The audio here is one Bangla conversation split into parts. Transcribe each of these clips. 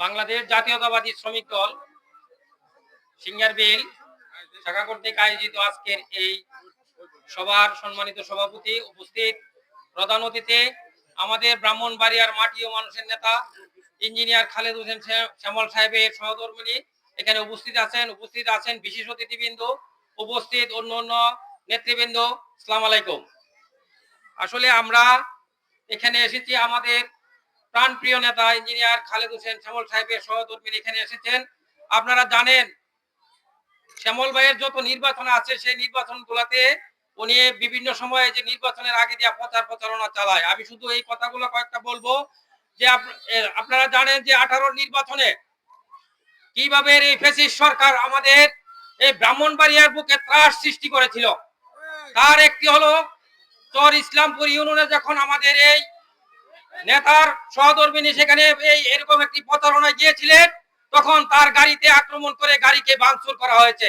বাংলাদেশ জাতীয়তাবাদী শ্রমিক দল, সিঙ্গার বিল, শাখা কর্তৃক আয়োজিত আজকের এই সবার সম্মানিত সভাপতি উপস্থিত। প্রধান অতিথি, আমাদের ব্রাহ্মণবাড়িয়ার মাটি ও মানুষের নেতা, ইঞ্জিনিয়ার খালেদ হোসেন শ্যামল সাহেবের সহধর্মিনী এখানে উপস্থিত আছেন। উপস্থিত আছেন বিশেষ অতিথিবৃন্দ, উপস্থিত অন্য অন্য নেতৃবৃন্দ। সালাম আলাইকুম। আসলে আমরা এখানে এসেছি আমাদের প্রাণপ্রিয় নেতা ইঞ্জিনিয়ার খালেদ হোসেন শ্যামল সাহেবের সহধর্মী এখানে এসেছেন। আপনারা জানেন, শ্যামল ভাইয়ের যত নির্বাচন আছে, সেই নির্বাচন গুলাতে উনি বিভিন্ন সময়ে যে নির্বাচনের আগে দিয়া প্রচার প্রচারণা চালায়। আমি শুধু এই কথাগুলো কয়েকটা বলব যে আপনারা জানেন যে আঠারোর নির্বাচনে কীভাবে এই ফেসিস সরকার আমাদের এই ব্রাহ্মণবাড়িয়ার বুকে ত্রাস সৃষ্টি করেছিল। তার একটি হলো চর ইসলামপুর ইউনিয়নে যখন আমাদের এই নেতার সহধর্মিনী সেখানে এই এরকম একটি প্রতারণায় গিয়েছিলেন, তখন তার গাড়িতে আক্রমণ করে গাড়িকে ভাঙচুর করা হয়েছে।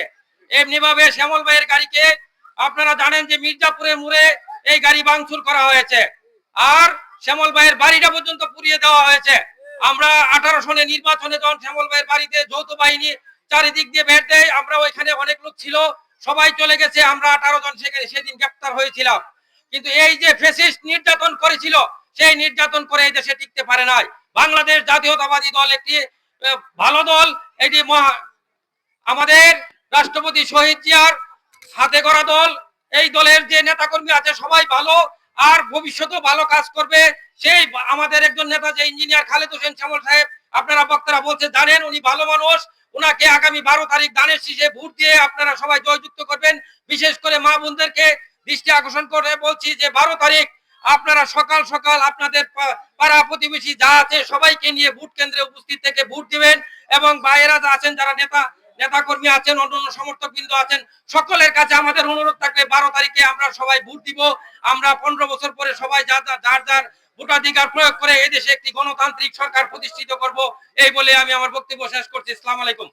এমনি ভাবে শ্যামল ভাইয়ের গাড়িকে আপনারা জানেন যে মির্জাপুরের মোড়ে এই গাড়ি ভাঙচুর করা হয়েছে। আর শ্যামল ভাইয়ের বাড়িটা পর্যন্ত পুড়িয়ে দেওয়া হয়েছে। আমরা আঠারো সনে নির্বাচনে যখন শ্যামল ভাইয়ের বাড়িতে যৌথ বাহিনী চারিদিক দিয়ে বের দেয় আমরা ওইখানে অনেক লোক ছিল, সবাই চলে গেছে, আমরা আঠারো জন সেখানে সেদিন গ্রেপ্তার হয়েছিলাম। কিন্তু এই যে ফেসিস্ট নির্যাতন করেছিল, সেই নির্যাতন করে এই দেশে টিকতে পারে নাই। বাংলাদেশ জাতীয়তাবাদী দল একটি ভালো দল, এটি আমাদের রাষ্ট্রপতি শহীদ জিয়ার হাতে করা দল। এই দলের যে নেতাকর্মী আছে, সবাই ভালো, আর ভবিষ্যতেও ভালো কাজ করবে। সেই আমাদের একজন নেতা যে ইঞ্জিনিয়ার খালেদ হোসেন শ্যামল সাহেব, আপনারা বক্তারা বলছে জানেন, উনি ভালো মানুষ। ওনাকে আগামী বারো তারিখ দানের শীষে ভোট দিয়ে আপনারা সবাই জয়যুক্ত করবেন। বিশেষ করে মা বোনদেরকে দৃষ্টি আকর্ষণ করে বলছি যে বারো তারিখ আপনারা সকাল সকাল আপনাদের পাড়া প্রতিবেশী যা আছে সবাইকে নিয়ে ভোট কেন্দ্রে উপস্থিত থেকে ভোট দিবেন এবং বাইরা যা আছেন, যারা নেতা নেতা কর্মী আছেন, অন্যান্য সমর্থক বিন্দু আছেন, সকলের কাছে আমাদের অনুরোধ থাকবে বারো তারিখে আমরা সবাই ভোট দিব। আমরা পনেরো বছর পরে সবাই যা যা- যার যার ভোটাধিকার প্রয়োগ করে এদেশে একটি গণতান্ত্রিক সরকার প্রতিষ্ঠিত করব, এই বলে আমি আমার বক্তব্য শেষ করছি। ইসলাম আলাইকুম।